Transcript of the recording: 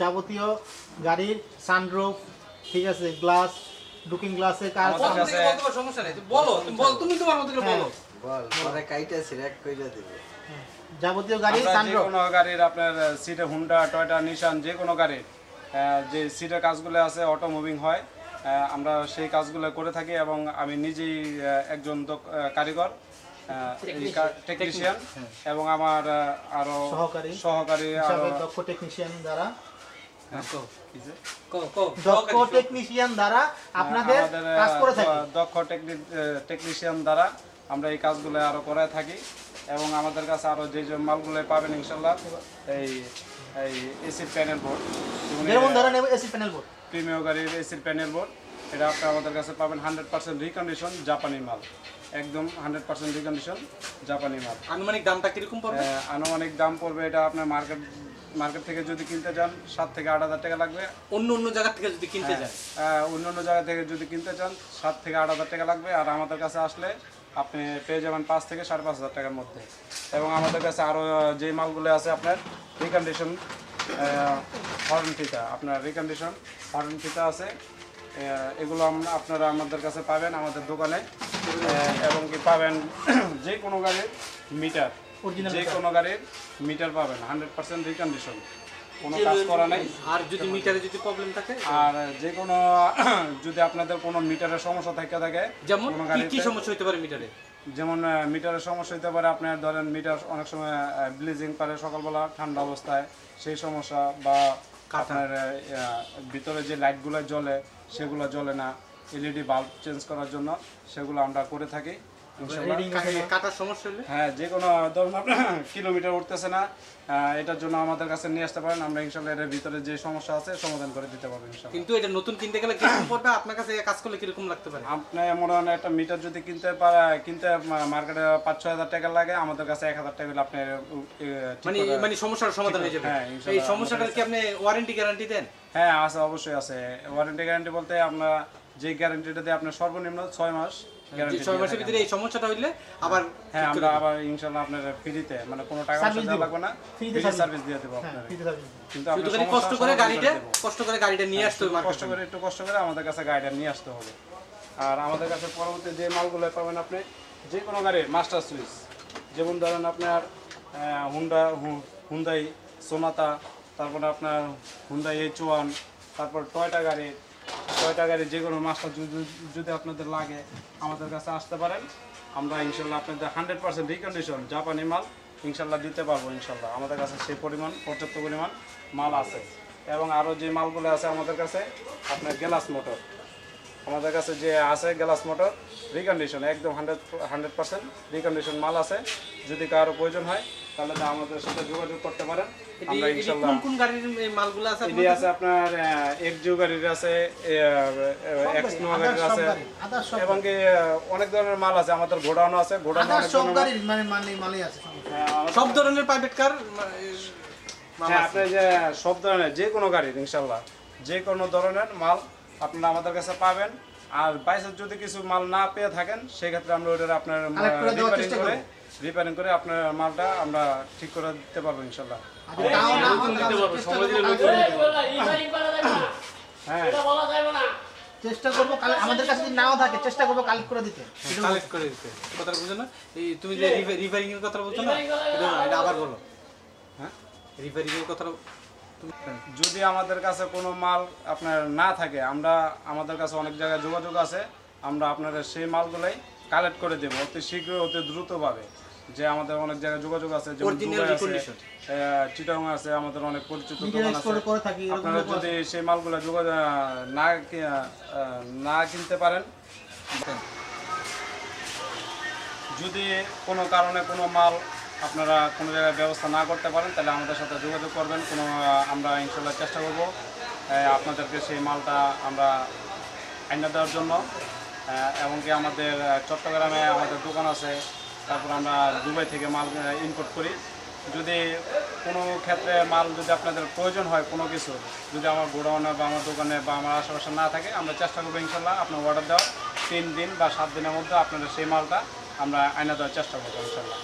যাবতীয় গাড়ির সানরুফ ঠিক আছে গ্লাস লুকিং বলতে পারো, সমস্যা নেই। বলো তুমি বল তুমি তোমার মতো করে বলো। বল পরে কাইটা সিলেক্ট কইরা দিবে। যাবতীয় গাড়ির আমরা যে সানরুফ কোনো গাড়ির আপনার সিটে হুন্ডা টয়টা নিশান যে কোনো গাড়ির যে সিটের কাজগুলো আছে অটো মুভিং হয় আমরা সেই কাজগুলো করে থাকি এবং আমি নিজেই একজন কারিগর টেকনিশিয়ান এবং আমার আরও সহকারী। সহকারী আরও দক্ষ টেকনিশিয়ান দ্বারা দক্ষ টেকনিশিয়ান দ্বারা আপনাদের কাজ করে থাকি। দক্ষ টেকনিশিয়ান দ্বারা আমরা এই কাজগুলো আরও করে থাকি এবং আমাদের কাছে আরও যে যে মালগুলো পাবেন ইনশাল্লাহ এই এই এসি প্যানেল বোর্ড যেমন ধরেন এসি প্যানেল বোর্ড প্রিমিয় গাড়ির এসির প্যানেল বোর্ড এটা আপনি আমাদের কাছে পাবেন হান্ড্রেড পার্সেন্ট রিকন্ডিশন জাপানি মাল। একদম হান্ড্রেড পার্সেন্ট রিকন্ডিশন জাপানি মাল। আনুমানিক দামটা কীরকম পড়বে? আনুমানিক দাম পড়বে এটা আপনার মার্কেট মার্কেট থেকে যদি কিনতে চান সাত থেকে আট হাজার টাকা লাগবে। অন্য অন্য জায়গা থেকে যদি কিনতে যায় আহ, অন্য অন্য জায়গা থেকে যদি কিনতে চান সাত থেকে আট হাজার টাকা লাগবে। আর আমাদের কাছে আসলে আপনি পেয়ে যাবেন পাঁচ থেকে সাড়ে পাঁচ হাজার টাকার মধ্যে। এবং আমাদের কাছে আরও যে মালগুলো আছে আপনার রিকন্ডিশন হর্ন ফিতা আপনার রিকন্ডিশন হর্ন ফিতা আছে। এগুলো আপনারা আমাদের কাছে পাবেন আমাদের দোকানে। এবং কি পাবেন যে কোনো গাড়ির মিটার যে কোনো গাড়ির মিটার পাবেন হান্ড্রেড পার্সেন্ট রিকন্ডিশন কোনো কাজ করা নেই। আর যদি মিটারে যদি প্রবলেম থাকে? আর যে কোনো যদি আপনাদের কোনো মিটারের সমস্যা থেকে থাকে যেমন কোনো কি- কি সমস্যা হতে পারে মিটারে যেমন মিটারের সমস্যা হতে পারে আপনার ধরেন মিটার অনেক সময় ব্লিজিং পারে সকালবেলা ঠান্ডা অবস্থায়। সেই সমস্যা বা আপনার ভিতরে যে লাইটগুলো জ্বলে সেগুলো জ্বলে না। এলইডি বাল্ব চেঞ্জ করার জন্য সেগুলো আমরা করে থাকি। কাটার সমস্যা হলে? হ্যাঁ যে কোনো ধরুন আপনার কিলোমিটার উঠতেছে না এটার জন্য আমাদের কাছে নিয়ে আসতে পারেন আমরা ইনশাল্লাহ এর ভিতরে যে সমস্যা আছে সমাধান করে দিতে পারব ইনশাল্লাহ। কিন্তু এটা নতুন কিনতে গেলে কীরকম পড়বে? আপনার কাছে কাজ করলে কীরকম লাগতে পারে? আপনি মনে হয় একটা মিটার যদি কিনতে পারে কিনতে মার্কেটে পাঁচ ছয় হাজার টাকা লাগে আমাদের কাছে এক হাজার টাকা আপনি মানে মানে সমস্যার সমাধান হয়ে যাবে। হ্যাঁ, এই সমস্যাটার কি আপনি ওয়ারেন্টি গ্যারান্টি দেন? হ্যাঁ আছে অবশ্যই আছে। ওয়ারেন্টি গ্যারান্টি বলতে আমরা যে গ্যারান্টিটা দিই আপনার সর্বনিম্ন ছয় মাস ছয় মাসের ভিতরে এই সমস্যাটা হইলে আবার হ্যাঁ আমরা আবার ইনশাল্লাহ আপনার ফ্রিতে মানে কোনো টাকা পয়সা। লাগবে না। সার্ভিস দিয়ে দেবো হ্যাঁ আপনার কিন্তু কষ্ট করে গাড়িটা কষ্ট করে গাড়িটা নিয়ে আসতে হবে একটু কষ্ট করে একটু কষ্ট করে আমাদের কাছে গাড়িটা নিয়ে আসতে হবে। আর আমাদের কাছে পরবর্তী যে মালগুলো পাবেন আপনি যে কোনো গাড়ির মাস্টার সুইচ যেমন ধরেন আপনার আহ, হুন্ডা হু- হুন্দাই সোনাতা তারপরে আপনার হুন্দাই এইচ ওয়ান তারপর টয়টা গাড়ি টয়টা গাড়ি যে কোনো মাস্টার যদি আপনাদের লাগে, আমাদের কাছে আসতে পারেন। আমরা ইনশাল্লাহ আপনাদের হান্ড্রেড পার্সেন্ট রিকন্ডিশন জাপানি মাল ইনশাল্লাহ দিতে পারব, ইনশাল্লাহ। আমাদের কাছে সেই পরিমাণ, পর্যাপ্ত পরিমাণ মাল আছে। এবং আরও যে মালগুলো আছে আমাদের কাছে, আপনার গ্লাস মোটর। আমাদের কাছে যে আছে গ্লাস মোটর রিকন্ডিশন একদম হান্ড্রেড হান্ড্রেড পার্সেন্ট রিকন্ডিশন মাল আছে। যদি কারও প্রয়োজন হয় তাহলে আমাদের সাথে যোগাযোগ করতে পারেন। আমরা এটি- এটি কোন কোন গাড়ির মালগুলো আছে এটি আছে আপনার এক্সিও গাড়ির আছে এক্স নোয়া গাড়ির সব আছে। গাড়ি, others সব এবং কি অনেক ধরনের মাল আছে আমাদের গোডাউন আছে গোডাউন সব গাড়ির মানে মালে মালে আছে সব। ধরনের প্রাইভেট কার হ্যাঁ আপনি যে সব ধরনের যে কোনো গাড়ির ইনশাল্লাহ। যে কোনো ধরনের মাল আপনারা আমাদের কাছে পাবেন। আর বাইসের যদি কিছু মাল না পেয়ে থাকেন সেক্ষেত্রে আমরা ওইটা আপনার রিপেয়ারিং করে। রিপেয়ারিং করে আপনার মালটা আমরা ঠিক করে দিতে পারব ইনশাল্লাহ হয় চেষ্টা করব। চেষ্টা করব আমাদের কাছে যদি নাও থাকে চেষ্টা করব কালেক্ট করে দিতে। কালেক্ট করে দিতে। কথাটা বুঝো না? এই তুমি যে রিপেয়ারিং এর কথা বলছো না? এটা এটা আবার বলো। হ্যাঁ? রিপেয়ারিং এর কথা যদি আমাদের কাছে কোনো মাল আপনার না থাকে আমরা আমাদের কাছে অনেক জায়গায় যোগাযোগ আছে আমরা আপনাদের সেই মালগুলোই কালেক্ট করে দেবো অতি শীঘ্র অতি দ্রুতভাবে। যে আমাদের অনেক জায়গায় যোগাযোগ আছে যেমন দুবাই আছে recondition। আছে আমাদের অনেক পরিচিত দোকান আছে। আপনারা যদি সেই মালগুলো যোগাযোগ না না কিনতে পারেন যদি কোনো কারণে কোনো মাল আপনারা কোনো জায়গায় ব্যবস্থা না করতে পারেন তাহলে আমাদের সাথে যোগাযোগ করবেন। কোনো আমরা ইনশাল্লাহ চেষ্টা করব আপনাদেরকে সেই মালটা আমরা আইনা দেওয়ার জন্য। এমনকি আমাদের চট্টগ্রামে আমাদের দোকান আছে তারপর আমরা দুবাই থেকে মাল ইম্পোর্ট করি। যদি কোনো ক্ষেত্রে মাল যদি আপনাদের প্রয়োজন হয় কোনো কিছু, যদি আমার গোডাউনে বা আমার দোকানে বা আমার আশেপাশে না থাকে, আমরা চেষ্টা করব ইনশাল্লাহ আপনার অর্ডার দেওয়ার। তিন দিন বা সাত দিনের মধ্যে আপনাদের সেই মালটা আমরা আইনা দেওয়ার চেষ্টা করব ইনশাল্লাহ।